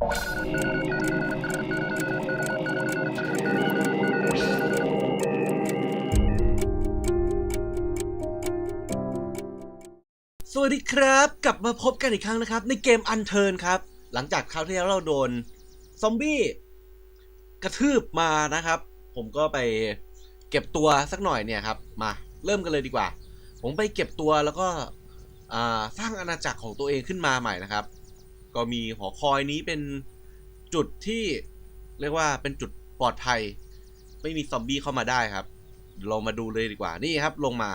สวัสดีครับ กลับมาพบกันอีกครั้งนะครับ ในเกมอันเทิร์นครับ หลังจากคราวที่แล้วเราโดน ซอมบี้ กระทืบมานะครับ ผมก็ไปเก็บตัวสักหน่อยเนี่ยครับ มาเริ่มกันเลยดีกว่า ผมไปเก็บตัวแล้วก็สร้างอาณาจักรของตัวเองขึ้นมาใหม่นะครับ ก็มีหอคอยนี้เป็นจุดที่เรียกว่าเป็นจุดปลอดภัย ไม่มีซอมบี้เข้ามาได้ครับ เรามาดูเลยดีกว่านี่ครับ ลงมา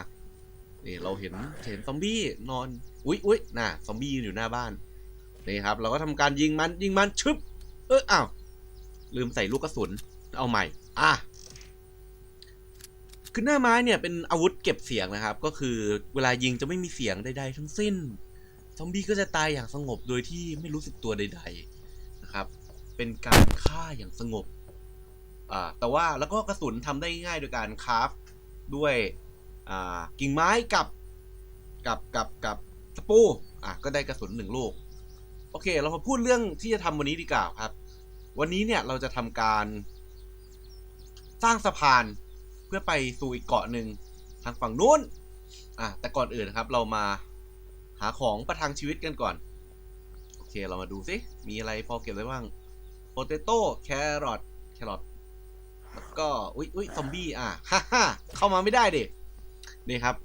นี่เราเห็นเห็นซอมบี้นอน อุ๊ยอุ๊ยน่ะซอมบี้ยืนอยู่หน้าบ้านนี่ครับ เราก็ทำการยิงมันยิงมันชึบ เอออ้าวลืมใส่ลูกกระสุน เอาใหม่ อะคือหน้าไม้เนี่ยเป็นอาวุธเก็บเสียงนะครับ ก็คือเวลายิงจะไม่มีเสียงใดๆทั้งสิ้น ซอมบี้ก็จะตายอย่างสงบโดยที่ไม่รู้สึกตัวใด ๆนะครับ เป็นการฆ่าอย่างสงบอ่าแต่ว่าแล้วก็กระสุนทำได้ง่ายโดยการคราฟด้วยอ่ากิ่งไม้กับกับกับกับตะปูอะก็ได้กระสุนหนึ่งลูก โอเค เรามาพูดเรื่องที่จะทำวันนี้ดีกว่าครับ วันนี้เนี่ยเราจะทำการสร้างสะพานเพื่อไปสู่อีกเกาะหนึ่งทางฝั่งนู้นอะแต่ก่อนอื่นนะครับ เรามา หาของประทังชีวิตกันก่อน โอเคเรามาดูซิมีอะไรพอเก็บได้บ้างโปเตโต้แครอทแครอทแล้วก็ อุ้ยอุ้ยซอมบี้อะฮ่าฮ่าเข้ามาไม่ได้ดินี่ครับ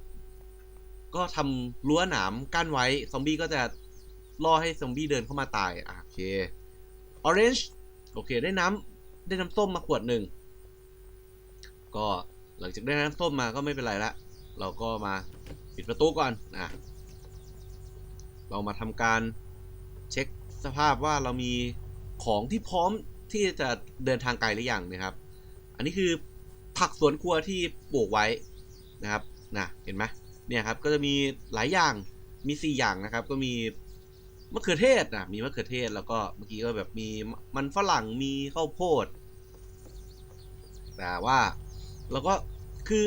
ก็ทำรั้วหนามกั้นไว้ ซอมบี้ก็จะล่อให้ซอมบี้เดินเข้ามาตายอะโอเค orange โอเค ได้น้ำได้น้ำส้มมาขวดหนึ่ง ก็หลังจากได้น้ำส้มมาก็ไม่เป็นไรละ เราก็มาปิดประตูก่อนอะ เรามาทำการเช็คสภาพว่าเรามีของที่พร้อมที่จะเดินทางไกลหรือยังนะครับ อันนี้คือผักสวนครัวที่ปลูกไว้นะครับนะเห็นไหมเนี่ยครับก็จะมีหลายอย่างมีสี่อย่างนะครับ ก็มีมะเขือเทศนะมีมะเขือเทศแล้วก็เมื่อกี้ก็แบบมีมันฝรั่งมีข้าวโพด แต่ว่าเราก็คือ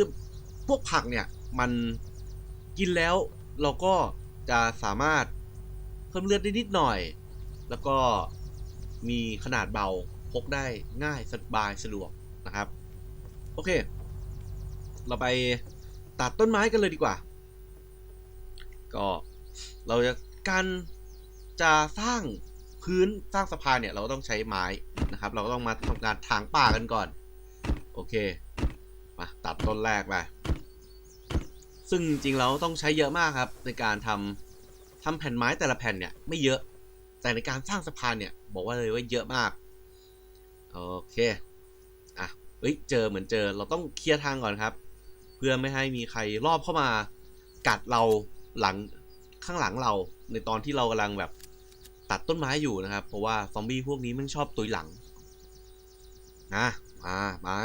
พวกผักเนี่ยมันกินแล้วเราก็จะสามารถ พิ่มเลือดได้นิดหน่อย แล้วก็มีขนาดเบาพกได้ง่ายสบายสะดวกนะครับ โอเค เราไปตัดต้นไม้กันเลยดีกว่า ก็เราจะการจะสร้างพื้นสร้างสะพานเนี่ย เราต้องใช้ไม้นะครับ เราต้องมาทำการถางป่ากันก่อน โอเคมาตัดต้นแรกไปซึ่งจริงเราต้องใช้เยอะมากครับในการทำ ทำแผ่นไม้แต่ละแผ่นเนี่ยไม่เยอะ แต่ในการสร้างสะพานเนี่ย บอกว่าเลยว่าเยอะมาก โอเค อะเอ้ย เจอเหมือนเจอ เราต้องเคลียร์ทางก่อนครับ เพื่อไม่ให้มีใครรอบเข้ามา กัดเราหลังข้างหลังเรา ในตอนที่เรากำลังแบบตัดต้นไม้อยู่นะครับ เพราะว่าซอมบี้พวกนี้มันชอบตุยหลัง นะมาไม้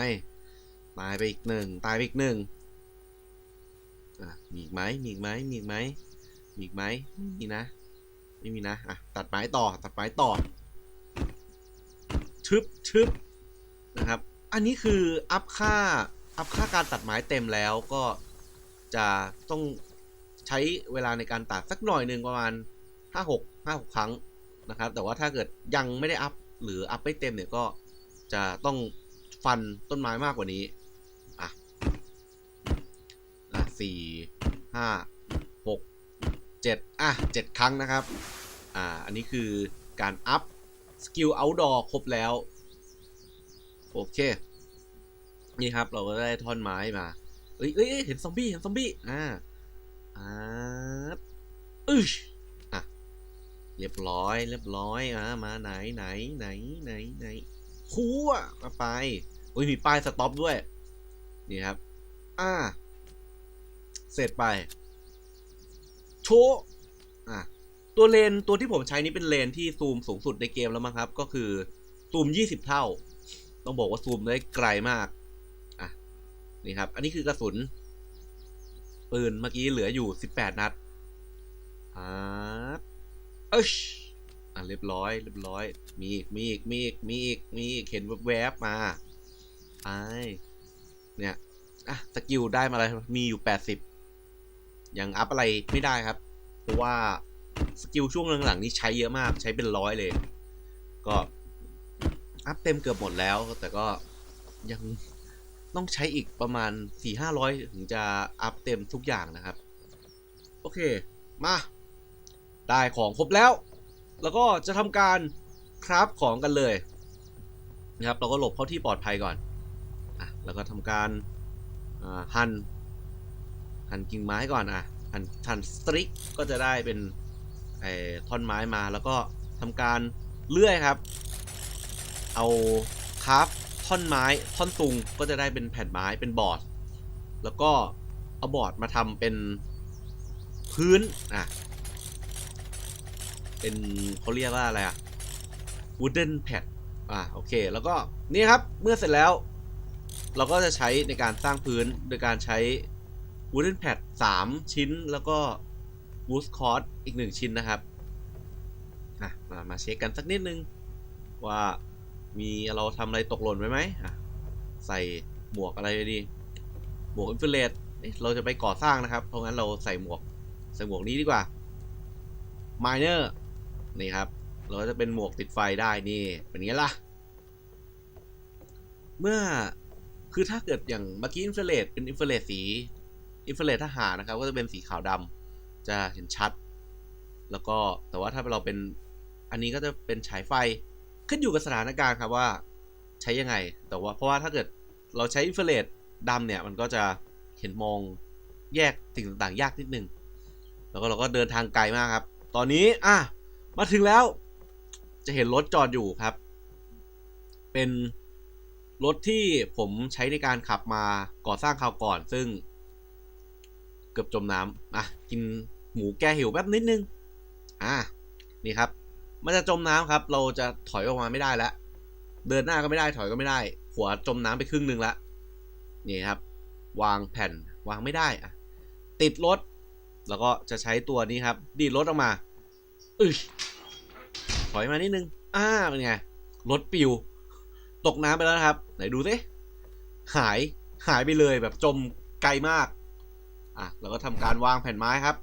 ตายไปอีกหนึ่ง ตายไปอีกหนึ่ง อะ มีอีกไหมมีอีกไหมมีอีกไหม มีอีกไหมไม่มีนะ ไม่มีนะ อะ ตัดไม้ต่อ ตัดไม้ต่อ ชึบชึบนะครับ อันนี้คืออัพค่า อัพค่าการตัดไม้เต็มแล้วก็จะต้องใช้เวลาในการตัดสักหน่อยหนึ่งประมาณห้าหกห้าหกครั้งนะครับ แต่ว่าถ้าเกิดยังไม่ได้อัพหรืออัพไม่เต็มเนี่ยก็จะต้องฟันต้นไม้มากกว่านี้ อะ อะสี่ห้า 7 อะ 7 ครั้งนะครับ อ่า อันนี้คือการอัพ สกิลเอาท์ดอร์ครบแล้ว โอเค นี่ครับเราก็ได้ท่อนไม้มา เอ้ยเอ้ยเห็นซอมบี้ เห็นซอมบี้ อ่า อ่าอึ้ยอะ เรียบร้อย เรียบร้อยอะมาไหนไหนไหนไหนไหนคู่อะมาไปโอ้ยมีป้ายสต็อปด้วย นี่ครับ อ่า เสร็จไป โชว์อะตัวเลนตัวที่ผมใช้นี้เป็นเลนที่ซูมสูงสุดในเกมแล้วมั้งครับ ก็คือซูม 20 เท่า ต้องบอกว่าซูมได้ไกลมาก อะ นี่ครับ อันนี้คือกระสุน ปืนเมื่อกี้เหลืออยู่ 18 นัดอ่าเอ้ชอะเรียบร้อย เรียบร้อย มีอีก มีอีก มีอีก มีอีก มีอีก เห็นแวบๆมาไปเนี่ย อะ สกิลได้มาแล้วมีอยู่ 80 ยังอัพอะไรไม่ได้ครับ เพราะว่าสกิลช่วงหลังๆนี้ใช้เยอะมากใช้เป็นร้อยเลย ก็อัพเต็มเกือบหมดแล้ว แต่ก็ยังต้องใช้อีกประมาณ 4 5 0 0 ถึงจะอัพเต็มทุกอย่างนะครับ โอเค มา ได้ของครบแล้ว แล้วก็จะทำการคราฟของกันเลยนะครับ เราก็หลบเข้าที่ปลอดภัยก่อนอะแล้วก็ทำการหั่น หั่นกิ่งไม้ก่อนอะหั่นหั่นสตริกก็จะได้เป็นไอ้ท่อนไม้มาแล้วก็ทำการเลื่อยครับ เอาคราฟท่อนไม้ท่อนตุงก็จะได้เป็นแผ่นไม้เป็นบอร์ด แล้วก็เอาบอร์ดมาทำเป็นพื้นอะเป็นเขาเรียกว่าอะไรอะ wooden pad อ่าโอเค แล้วก็นี่ครับเมื่อเสร็จแล้ว เราก็จะใช้ในการสร้างพื้นโดยการใช้ wooden pad 3ชิ้นแล้วก็ wood cord อีก1ชิ้นนะครับอะมามาเช็คกันสักนิดนึง ว่ามีเราทำอะไรตกหล่นไว้ไหมอะใส่หมวกอะไรดีหมวกอินฟ r เรดเราจะไปก่อสร้างนะครับ เพราะงั้นเราใส่หมวกใส่หมวกนี้ดีกว่า miner นี่ครับ เราจะเป็นหมวกติดไฟได้นี่ เป็นไงล่ะ เมื่อคือถ้าเกิดอย่างเมื่อกี้อินฟ r เรดเป็นอินฟ r เรดสี อินฟ r เรดทหารนะครับ ก็จะเป็นสีขาวดำจะเห็นชัด แล้วก็แต่ว่าถ้าเราเป็นอันนี้ก็จะเป็นฉายไฟขึ้นอยู่กับสถานการณ์ครับว่าใช้ยังไง แต่ว่าเพราะว่าถ้าเกิดเราใช้อินฟ r เรดดำเนี่ยมันก็จะเห็นมองแยกสิ่งต่างๆ ยากนิดนึง แล้วก็เราก็เดินทางไกลมากครับ ตอนนี้อะมาถึงแล้ว จะเห็นรถจอดอยู่ครับ เป็นรถที่ผมใช้ในการขับมาก่อสร้างคราวก่อน ซึ่ง กือบจมน้ำอะกินหมูแก้หิวแป๊บนิดนึงอะนี่ครับ มันจะจมน้ำครับ เราจะถอยออกมาไม่ได้แล้วเดินหน้าก็ไม่ได้ถอยก็ไม่ได้ หัวจมน้ำไปครึ่งหนึ่งแล้วนี่ครับ วางแผ่นวางไม่ได้อะติดรถ แล้วก็จะใช้ตัวนี้ครับ ดีดรถออกมาอึถอยมานิดนึงอ่าเป็นไงรถปิว ตกน้ำไปแล้วนะครับ ไหนดูสิหายหายไปเลยแบบจมไกลมาก อะแล้วก็ทำการวางแผ่นไม้ครับ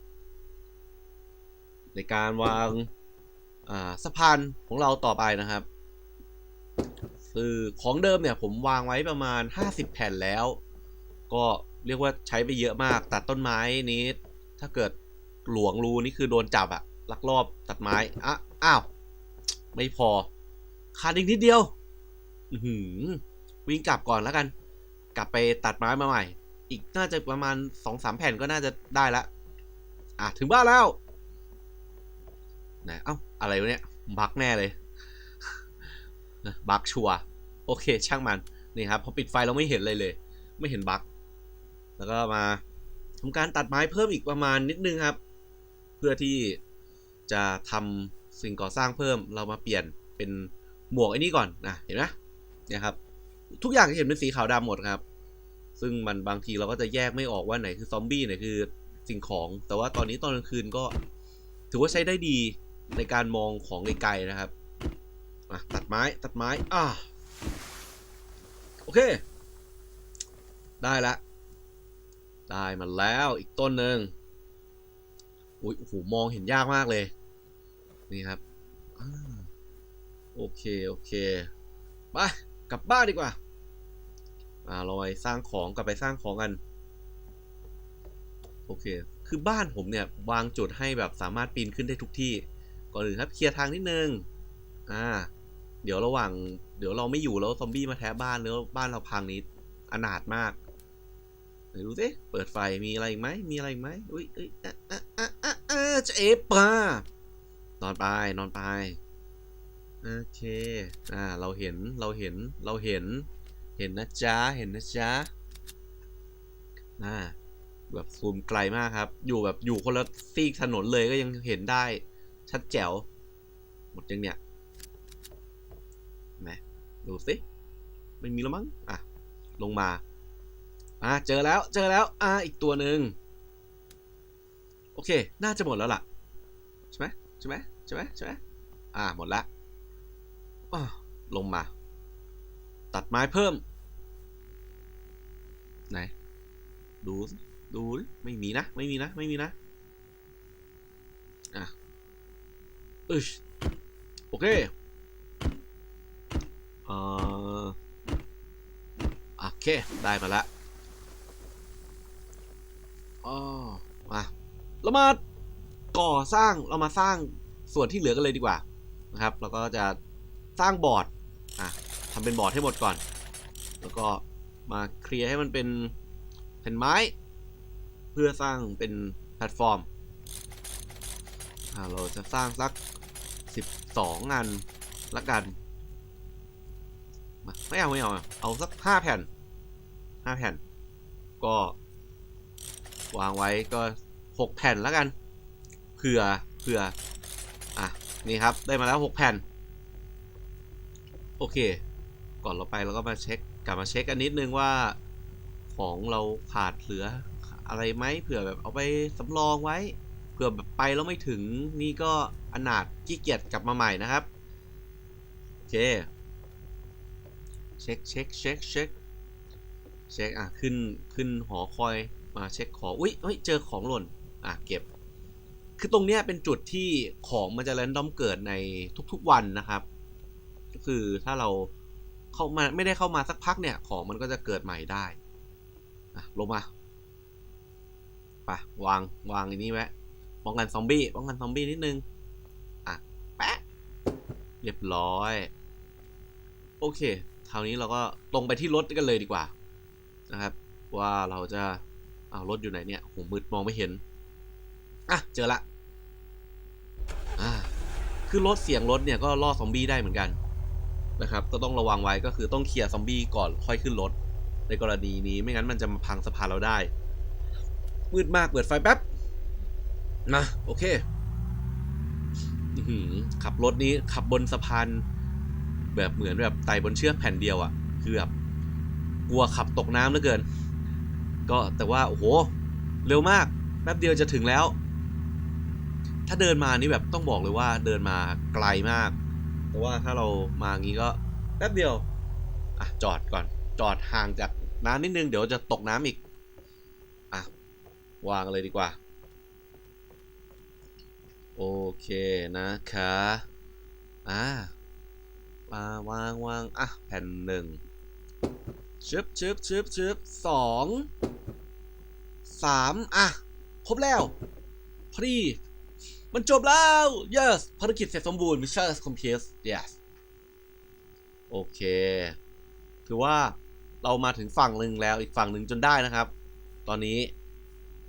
ในการวางอ่าสะพานของเราต่อไปนะครับคือของเดิมเนี่ยผมวางไว้ประมาณ 50 แผ่นแล้ว ก็เรียกว่าใช้ไปเยอะมาก ตัดต้นไม้นี้ ถ้าเกิดหลวงรูนี่คือโดนจับอะลักลอบตัดไม้อะอ้าว ไม่พอขาดอีกนิดเดียว อือหืวิ่งกลับก่อนแล้วกัน กลับไปตัดไม้มาใหม่ อีกน่าจะประมาณสองสามแผ่นก็น่าจะได้ละ อะ ถึงบ้านแล้วนะเอ้า อะไรวะเนี่ย บักแน่เลย บักชัวร์โอเค ช่างมัน นี่ครับ พอปิดไฟเราไม่เห็นเลยเลย ไม่เห็นบัก แล้วก็มาทำการตัดไม้เพิ่มอีกประมาณนิดนึงครับ เพื่อที่จะทำสิ่งก่อสร้างเพิ่ม เรามาเปลี่ยนเป็นหมวกไอ้นี่ก่อนนะเห็นไหมเนี่ยครับ ทุกอย่างจะเห็นเป็นสีขาวดำหมดครับ ซึ่งมันบางทีเราก็จะแยกไม่ออกว่าไหนคือซอมบี้ไหนคือสิ่งของ แต่ว่าตอนนี้ตอนกลางคืนก็ ถือว่าใช้ได้ดีในการมองของไกลๆนะครับอะตัดไม้ตัดไม้อ่าโอเค ได้ละ ได้มาแล้วอีกต้นหนึ่งอุ้ยโอ้โหมองเห็นยากมากเลย นี่ครับอโอเค โอเค ไป กลับบ้านดีกว่า อ่าเราไปสร้างของกลับไปสร้างของกัน โอเค คือบ้านผมเนี่ยวางจุดให้แบบสามารถปีนขึ้นได้ทุกที่ ก่อนอื่นครับเคลียร์ทางนิดนึง อ่า เดี๋ยวระหว่าง เดี๋ยวเราไม่อยู่แล้วซอมบี้มาแทะบ้านแล้วบ้านเราพังนี้อนาถมากไหนดูสิเปิดไฟ มีอะไรอีกไหม มีอะไรอีกไหมอุ้ยเอ้ยอะอะอะอะอะจะเอฟปานอนไป นอนไป โอเค อ่า เราเห็น เราเห็น เราเห็น เห็นนะจ๊ะ เห็นนะจ๊ะอ่าแบบซูมไกลมากครับ อยู่แบบอยู่คนละซีกถนนเลยก็ยังเห็นได้ ชัดแจ๋ว หมดยังเนี่ยไหนดูสิไม่มีแล้วมั้ง อะ ลงมา อะ เจอแล้ว เจอแล้ว อะ อีกตัวหนึ่งโอเค น่าจะหมดแล้วล่ะ ใช่ไหมใช่ไหมใช่ไหมใช่ไหมอ่าหมดละอ้าวลงมา ตัดไม้เพิ่ม ไหน ดูดูไม่มีนะ ไม่มีนะ ไม่มีนะ อะอึชโอเคเออโอเค ได้มาละอ๋อมาเรามาก่อสร้างเรามาสร้างส่วนที่เหลือกันเลยดีกว่านะครับ เราก็จะสร้างบอร์ดอะ ทำเป็นบอร์ดให้หมดก่อน แล้วก็มาเคลียร์ให้มันเป็นแผ่นไม้ เพื่อสร้างเป็นแพลตฟอร์ม เราจะสร้างสัก 12อันละกันมาไม่เอาไม่เอา เอาสัก 5 แผ่น 5 แผ่น ก็ วางไว้ก็ 6 แผ่นล้วกัน เผื่อเผื่อ อะ นี่ครับ ได้มาแล้ว 6 แผ่น โอเค ก่อนเราไปเราก็มาเช็คกลับมาเช็คกันนิดนึงว่า ของเราขาดเหลืออะไรไหมเผื่อแบบเอาไปสำรองไว้เผื่อแบบไปแล้วไม่ถึงนี่ก็อนาถขี้เกียจกลับมาใหม่นะครับโอเคเช็คเช็คเช็คเช็คเช็คอะขึ้นขึ้นหอคอยมาเช็คของอุ้ยเฮ้ยเจอของหล่นอะเก็บ คือตรงเนี้ยเป็นจุดที่ของมันจะแรนดอมเกิดในทุกๆวันนะครับ ก็คือถ้าเรา เข้ามาไม่ได้เข้ามาสักพักเนี่ย ของมันก็จะเกิดใหม่ได้ะลงมาไปวางวางอันนี้ไว้ป้องกันซอมบี้ป้องกันซอมบี้นิดนึง อะแปะเรียบร้อย โอเคคราวนี้เราก็ตรงไปที่รถกันเลยดีกว่า นะครับ ว่าเราจะเอารถอยู่ไหนเนี่ยโหมืดมองไม่เห็นอะเจอละอ่าคือรถเสียงรถเนี่ยก็ล่อซอมบี้ได้เหมือนกัน นะครับ ก็ต้องระวังไว้ก็คือต้องเคลียร์ซอมบี้ก่อนค่อยขึ้นรถ ในกรณีนี้ไม่งั้นมันจะมาพังสะพานเราได้ มืดมากเปิดไฟแป๊บนะโอเคอขับรถนี้ขับบนสะพานแบบเหมือนแบบไต่บนเชือกแผ่นเดียวอะ่ะ คือแบบกลัวขับตกน้ำเหลือเกิน ก็แต่ว่า โอ้โห เร็วมากแป๊บเดียวจะถึงแล้ว ถ้าเดินมานี่แบบต้องบอกเลยว่าเดินมาไกลมาก แต่ว่าถ้าเรามางี้ก็แป๊บเดียว อะ จอดก่อน จอดห่างจากน้ำนิดนึง เดี๋ยวจะตกน้ำอีก อะ วางเลยดีกว่า โอเคนะคะอ่าวางวางวางอะ แผ่นหนึ่งชึบชึบชึบชึบสองสามอะ ครบแล้ว พอดี มันจบแล้ว yes ภารกิจเสร็จสมบูรณ์ mission complete yes โอเค ถือว่าเรามาถึงฝั่งหนึ่งแล้วอีกฝั่งหนึ่งจนได้นะครับ ตอนนี้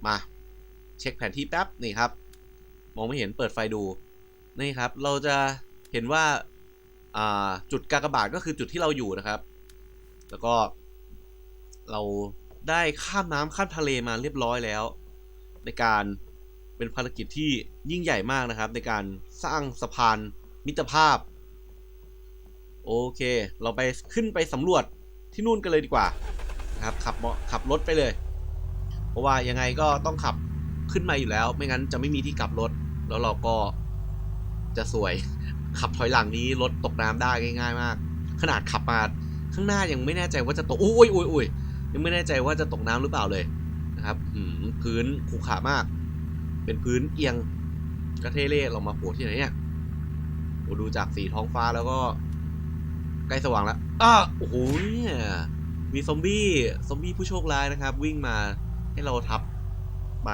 มาเช็คแผนที่แป๊บนี่ครับ มองไม่เห็นเปิดไฟดู นี่ครับ เราจะเห็นว่าจุดกากบาทก็คือจุดที่เราอยู่นะครับ แล้วก็ เราได้ข้ามน้ำข้ามทะเลมาเรียบร้อยแล้ว ในการ เป็นภารกิจที่ยิ่งใหญ่มากนะครับ ในการสร้างสะพานมิตรภาพ โอเค เราไปขึ้นไปสำรวจที่นู่นกันเลยดีกว่านะครับขับขับรถไปเลย เพราะว่ายังไงก็ต้องขับขึ้นมาอยู่แล้ว ไม่งั้นจะไม่มีที่กลับรถ แล้วเราก็จะสวย ขับถอยหลังนี้รถตกน้ำได้ง่าย ๆ มาก ขนาดขับมาข้างหน้ายังไม่แน่ใจว่าจะตกอุ้ยอุ้ยอุ้ยยังไม่แน่ใจว่าจะตกน้ำหรือเปล่าเลยนะครับพื้นขรุขระมาก เป็นพื้นเอียงกระเทเล่เรามาโผล่ที่ไหนเนี่ยโอ้ดูจากสีท้องฟ้าแล้วก็ ใกล้สว่างแล้วอ้าโอ้โหเนี่ยมีซอมบี้ซอมบี้ผู้โชคร้ายนะครับ วิ่งมาให้เราทับไป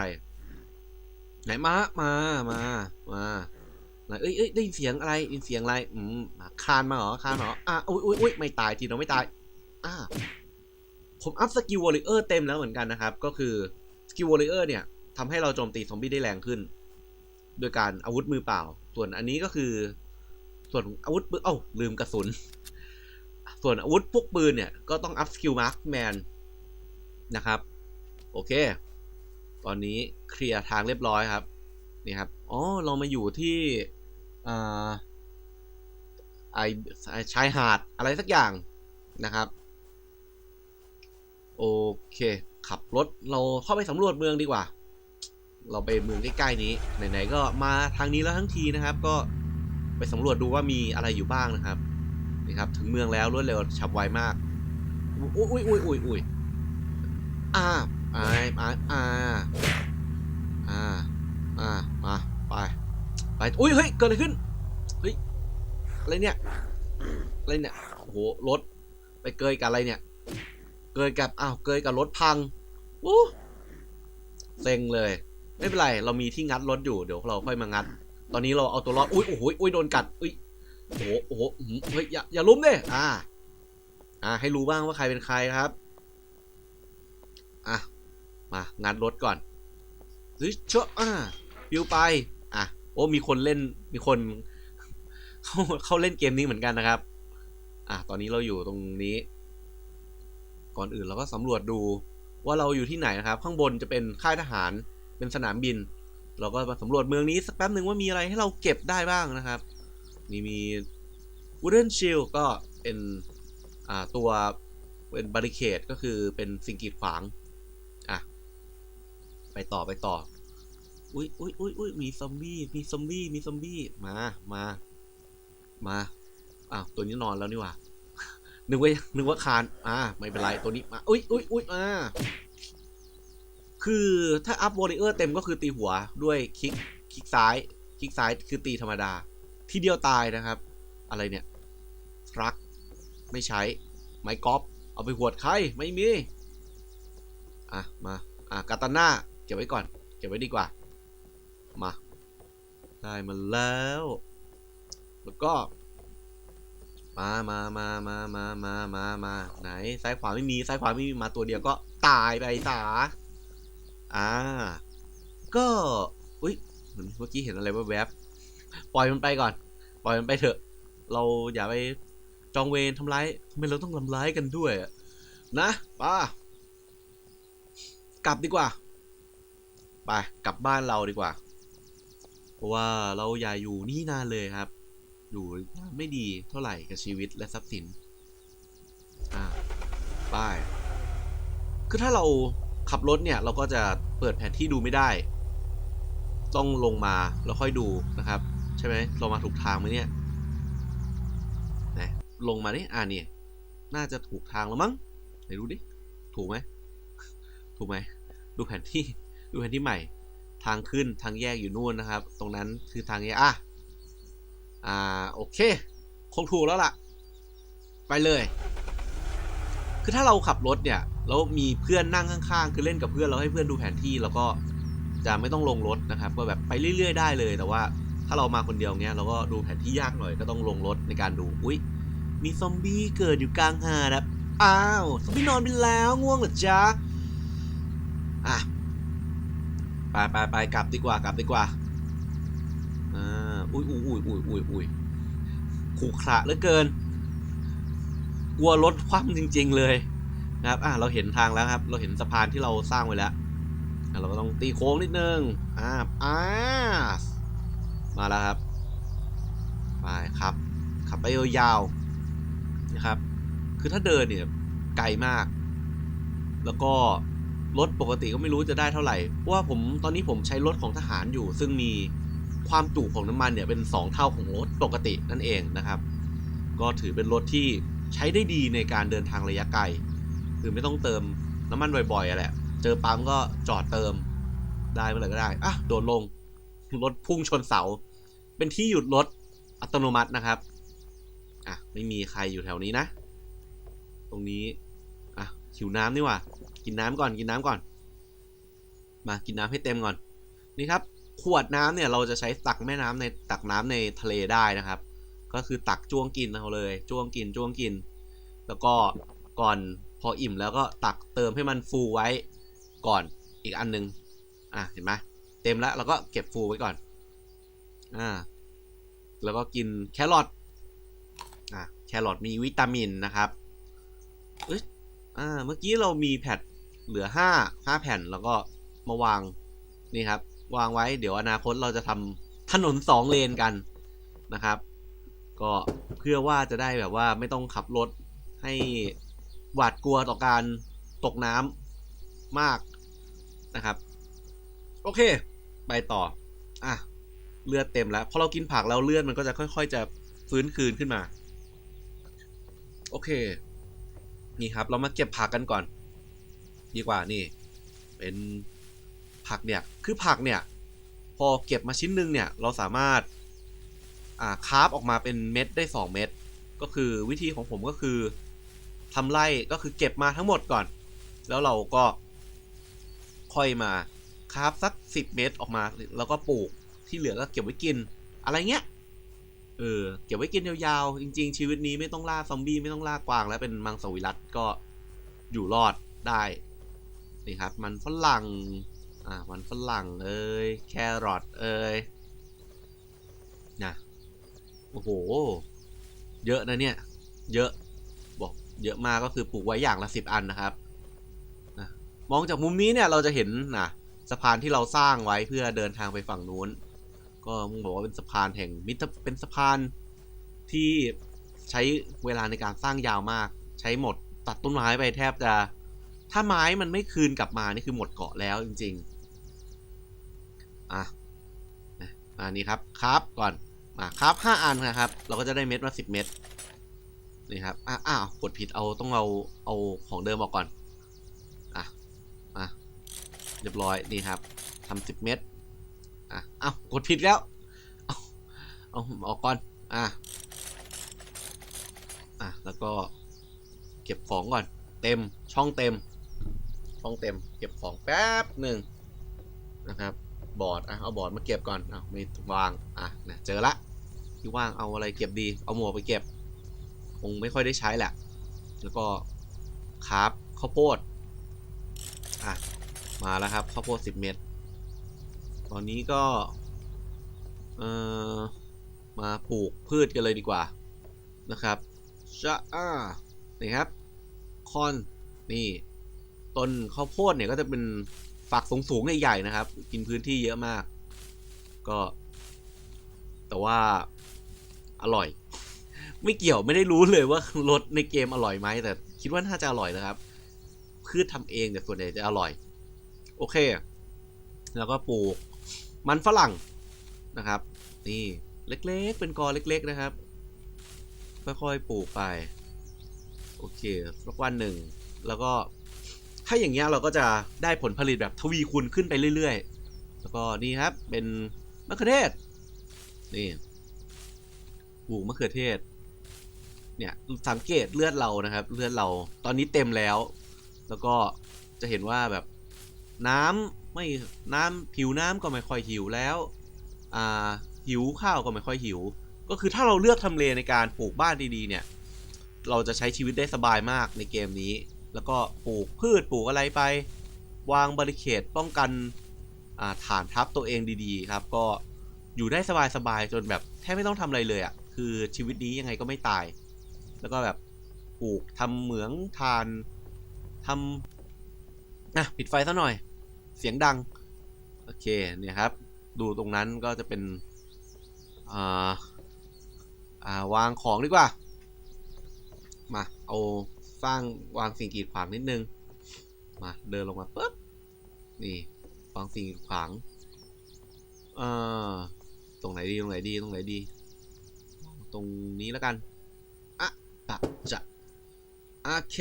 ไหนมามามามาไหนเอ้ยเอ้ยได้ยินเสียงอะไรได้ยินเสียงอะไรอืมคานมาเหรอคานเหรออะอุ้ยอุ้ยอุ้ยไม่ตายทีเราไม่ตายอ่าผมอัพสกิลวอลเลเยอร์เต็มแล้วเหมือนกันนะครับ ก็คือสกิลวอลเลเยอร์เนี่ย ทำให้เราโจมตีซอมบี้ได้แรงขึ้น โดยการอาวุธมือเปล่า ส่วนอันนี้ก็คือ ส่วนอาวุธปืนเอ้าลืมกระสุน ส่วนอาวุธพวกปืนเนี่ย ก็ต้องอัพสกิลมาร์คแมนนะครับ โอเค ตอนนี้เคลียร์ทางเรียบร้อยครับ นี่ครับ อ๋อ เรามาอยู่ที่อ่าไอชายหาดอะไรสักอย่างนะครับ โอเค ขับรถเราเข้าไปสำรวจเมืองดีกว่า เราไปเมืองใกล้ๆนี้ไหนๆก็มาทางนี้แล้วทั้งทีนะครับ ก็ไปสำรวจดูว่ามีอะไรอยู่บ้างนะครับนี่ครับ ถึงเมืองแล้วรวดเร็วฉับไวมากอุ้ยอุ้ยอุ้ยอุ้ยอุ้ยอ่าอ่าอ่าอ่าอ่าอ่ามาไปไปอุ้ยเฮ้ยเกิดอะไรขึ้นเฮ้ยอะไรเนี่ยอะไรเนี่ยโอ้โหรถไปเกยกับอะไรเนี่ย เกยกับอ้าวเกยกับรถพังอู้เซ็งเลย ไม่เป็นไร เรามีที่งัดรถอยู่ เดี๋ยวเราค่อยมางัด ตอนนี้เราเอาตัวรอด อุ้ยโอ้โหอุ้ยโดนกัด อุ้ย โอ้โหโอ้โหหือเฮ้ย อย่า อย่าล้มเดิอ่า อ่า ให้รู้บ้างว่าใครเป็นใครครับ อะ มา งัดรถก่อนเฮ้ยเชอะอ่าปิวไป อะ โอ้ มีคนเล่น มีคน เขาเขาเล่นเกมนี้เหมือนกันนะครับ อะ ตอนนี้เราอยู่ตรงนี้ ก่อนอื่นเราก็สำรวจดูว่าเราอยู่ที่ไหนนะครับ ข้างบนจะเป็นค่ายทหาร เป็นสนามบิน เราก็มาสำรวจเมืองนี้สักแป๊บหนึ่งว่ามีอะไรให้เราเก็บได้บ้างนะครับ นี่มี wooden shield ก็เป็นอ่าตัวเป็นบาริเคดก็คือเป็นสิ่งกีดขวาง อะ ไปต่อไปต่อ อุ้ยอุ้ยอุ้ยอุ้ยมีซอมบี้ มีซอมบี้ มีซอมบี้ มา มา มา อ้าว ตัวนี้นอนแล้วนี่หว่า นึกว่า นึกว่าคาน อ่า ไม่เป็นไร ตัวนี้มา อุ้ยอุ้ยอุ้ยอ่า คือถ้าอัพวอริเออร์เต็มก็คือตีหัวด้วยคลิกคลิกซ้าย คลิกซ้ายคือตีธรรมดา ทีเดียวตายนะครับ อะไรเนี่ยรักไม่ใช้ ไม้กอล์ฟเอาไปหวดใครไม่มี อะ มา อะกาตาน่าเก็บไว้ก่อน เก็บไว้ดีกว่า มา ได้มาแล้ว แล้วก็ มามามามามามามามาไหนซ้ายขวาไม่มีซ้ายขวาไม่มีมาตัวเดียวก็ตายไปสา อ่า ก็อุ้ยเหมือนเมื่อกี้เห็นอะไรแวบๆปล่อยมันไปก่อน ปล่อยมันไปเถอะ เราอย่าไปจองเวรทำร้ายทำไมเราต้องทำร้ายกันด้วยนะป้ากลับดีกว่าไปกลับบ้านเราดีกว่า เพราะว่าเราอย่าอยู่นี่นานเลยครับ อยู่ไม่ดีเท่าไหร่กับชีวิตและทรัพย์สินอ่าไปคือถ้าเรา ขับรถเนี่ยเราก็จะเปิดแผนที่ดูไม่ได้ ต้องลงมาแล้วค่อยดูนะครับ ใช่ไหมเรามาถูกทางไหมเนี่ยนะลงมาดิอ่านี่น่าจะถูกทางแล้วมั้งไหนดูดิถูกไหมถูกไหมดูแผนที่ดูแผนที่ใหม่ ทางขึ้นทางแยกอยู่นู่นนะครับ ตรงนั้นคือทางแยกอะอ่าโอเคคงถูกแล้วล่ะ ไปเลย คือถ้าเราขับรถเนี่ยแล้วมีเพื่อนนั่งข้างๆ คือเล่นกับเพื่อนเราให้เพื่อนดูแผนที่แล้วก็จะไม่ต้องลงรถนะครับ ก็แบบไปเรื่อยๆได้เลยแต่ว่าถ้าเรามาคนเดียวเนี้ยเราก็ดูแผนที่ยากหน่อยก็ต้องลงรถในการดูอุ้ยมีซอมบี้เกิดอยู่กลางหาดครับอ้าวซอมบี้นอนไปแล้วง่วงเหรอจ๊ะอะไปไปไปกลับดีกว่ากลับดีกว่าอ่าอุ้ยอุ้ยอุ้ยอุ้ยอุ้ยอุ้ยขู่ขระเหลือเกิน กลัวรถคว่ำจริง ๆ เลยนะครับ อะเราเห็นทางแล้วครับ เราเห็นสะพานที่เราสร้างไว้แล้ว เราก็ต้องตีโค้งนิดนึง อ่าอ่ามาแล้วครับ ไปครับ ขับไปยาวๆนะครับ คือถ้าเดินเนี่ยไกลมาก แล้วก็รถปกติก็ไม่รู้จะได้เท่าไหร่ เพราะว่าผมตอนนี้ผมใช้รถของทหารอยู่ ซึ่งมีความจุของน้ำมันเนี่ยเป็น 2 เท่าของรถปกตินั่นเองนะครับ ก็ถือเป็นรถที่ ใช้ได้ดีในการเดินทางระยะไกล คือไม่ต้องเติมน้ำมันบ่อยๆอะแหละ เจอปั๊มก็จอดเติมได้เมื่อไหร่ก็ได้ อะ โดดลง รถพุ่งชนเสา เป็นที่หยุดรถอัตโนมัตินะครับ อะ ไม่มีใครอยู่แถวนี้นะ ตรงนี้ อะหิวน้ำนี่ว่า กินน้ำก่อน กินน้ำก่อน มากินน้ำให้เต็มก่อน นี่ครับ ขวดน้ำเนี่ยเราจะใช้ตักแม่น้ำในตักน้ำในทะเลได้นะครับ ก็คือตักจ้วงกินเอาเลยจ้วงกินจ้วงกิน แล้วก็ก่อนพออิ่มแล้วก็ตักเติมให้มันฟูไว้ก่อนอีกอันนึง อะเห็นไหมเต็มแล้วเราก็เก็บฟูไว้ก่อน อ่า แล้วก็กินแครอทอะแครอทมีวิตามินนะครับเอ้ยอ่า เมื่อกี้เรามีแผ่นเหลือห้าห้าแผ่นแล้วก็มาวางนี่ครับ วางไว้เดี๋ยวอนาคตเราจะทำถนนสองเลนกันนะครับ ก็เพื่อว่าจะได้แบบว่าไม่ต้องขับรถให้หวาดกลัวต่อการตกน้ำมากนะครับ โอเค ไปต่อ อะ เลือดเต็มแล้วพอเรากินผักแล้วเลือดมันก็จะค่อย ๆ จะฟื้นคืนขึ้นมา โอเค นี่ครับ เรามาเก็บผักกันก่อน ดีกว่านี่ เป็นผักเนี่ย คือผักเนี่ย พอเก็บมาชิ้นหนึ่งเนี่ย เราสามารถ อ่าคาร์ฟออกมาเป็นเม็ดได้ 2 เม็ดก็คือวิธีของผมก็คือทำไร่ก็คือเก็บมาทั้งหมดก่อน แล้วเราก็ค่อยมาคราฟสักสิบเมตรออกมาแล้วก็ปลูกที่เหลือก็เก็บไว้กิน อะไรเงี้ยเออเก็บไว้กินยาวๆจริง ๆ ชีวิตนี้ไม่ต้องล่าซอมบี้ไม่ต้องล่ากวางแล้วเป็นมังสวิรัตก็อยู่รอดได้นี่ครับ มันฝรั่งอ่ามันฝรั่งเอ้ยแครอทเอ้ยนะ โอ้โห เยอะนะเนี่ย เยอะ บอกเยอะมากก็คือปลูกไว้อย่างละสิบอันนะครับนะมองจากมุมนี้เนี่ยเราจะเห็นนะสะพานที่เราสร้างไว้เพื่อเดินทางไปฝั่งนู้น ก็มึงบอกว่าเป็นสะพานแห่งมิตรเป็นสะพานที่ใช้เวลาในการสร้างยาวมาก ใช้หมดตัดต้นไม้ไปแทบจะ ถ้าไม้มันไม่คืนกลับมานี่คือหมดเกาะแล้วจริง ๆ อะอันนี้ครับครับก่อน อะครับห้าอันนะครับ เราก็จะได้เม็ดมาสิบเม็ดนี่ครับอ้าวกดผิดเอาต้องเอาเอาของเดิมออกก่อนอะอะเรียบร้อยนี่ครับทำสิบเม็ดอะเอากดผิดแล้วเอาเอาออกก่อนอะอะแล้วก็เก็บของก่อน เต็มช่องเต็ม ช่องเต็ม เก็บของแป๊บหนึ่งนะครับ บอร์ดอะเอาบอร์ดมาเก็บก่อนเอาไม่วางอะนะเจอละที่ว่างเอาอะไรเก็บดี เอาหมวกไปเก็บคงไม่ค่อยได้ใช้แหละ แล้วก็คราฟข้าวโพดอะมาแล้วครับข้าวโพดสิบเม็ดตอนนี้ก็เอ่อมาปลูกพืชกันเลยดีกว่านะครับชะอ่านี่ครับคอนนี่ต้นข้าวโพดเนี่ยก็จะเป็น ฝักสูงๆใหญ่ๆนะครับ กินพื้นที่เยอะมาก ก็ แต่ว่าอร่อย ไม่เกี่ยวไม่ได้รู้เลยว่ารสในเกมอร่อยไหมแต่คิดว่าน่าจะอร่อยนะครับพืชทำเองแต่ยส่วนใหญ่จะอร่อย โอเค แล้วก็ปลูก มันฝรั่งนะครับ นี่เล็กๆ เป็นกอเล็ก ๆนะครับค่อยๆปลูกไป โอเคสักวันหนึ่ง แล้วก็ ถ้าอย่างเงี้ยเราก็จะได้ผลผลิตแบบทวีคูณขึ้นไปเรื่อยๆ แล้วก็นี่ครับเป็นมะเขือเทศ นี่ปลูกมะเขือเทศ เนี่ยสังเกตเลือดเรานะครับ เลือดเราตอนนี้เต็มแล้ว แล้วก็จะเห็นว่าแบบน้ำไม่น้ำผิวน้ำก็ไม่ค่อยหิวแล้วอ่าหิวข้าวก็ไม่ค่อยหิว ก็คือถ้าเราเลือกทำเลในการปลูกบ้านดีๆ เนี่ย เราจะใช้ชีวิตได้สบายมากในเกมนี้ แล้วก็ปลูกพืชปลูกอะไรไป วางบริเคดป้องกันาฐานทัพตัวเองดีๆ ครับ ก็อยู่ได้สบายๆจนแบบแทบไม่ต้องทำอะไรเลยอะ่ะ คือชีวิตนี้ยังไงก็ไม่ตาย แล้วก็แบบปลูกทำเหมืองทานทำนะปิดไฟซะหน่อย เสียงดัง โอเคเนี่ยครับ ดูตรงนั้นก็จะเป็นอ่าอ่าวางของดีกว่า มา เอา สร้างวางสิ่งกีดขวางนิดนึง มาเดินลงมาปุ๊บ นี่วางสิ่งกีดขวาง เอ่อ ตรงไหนดีตรงไหนดีตรงไหนดี ตรงนี้แล้วกันอะปะจะโอเค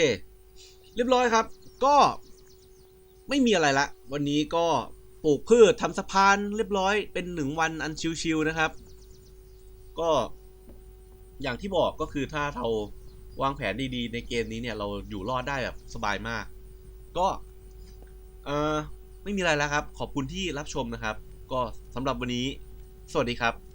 เรียบร้อยครับ ก็ไม่มีอะไรละ วันนี้ก็ปลูกพืชทำสะพานเรียบร้อยเป็นหนึ่งวันอันชิวๆนะครับ ก็อย่างที่บอกก็คือถ้าเรา วางแผนดีๆ ในเกมนี้เนี่ยเราอยู่รอดได้แบบสบายมาก ก็เออไม่มีอะไรแล้วครับ ขอบคุณที่รับชมนะครับ ก็สำหรับวันนี้ สวัสดีครับ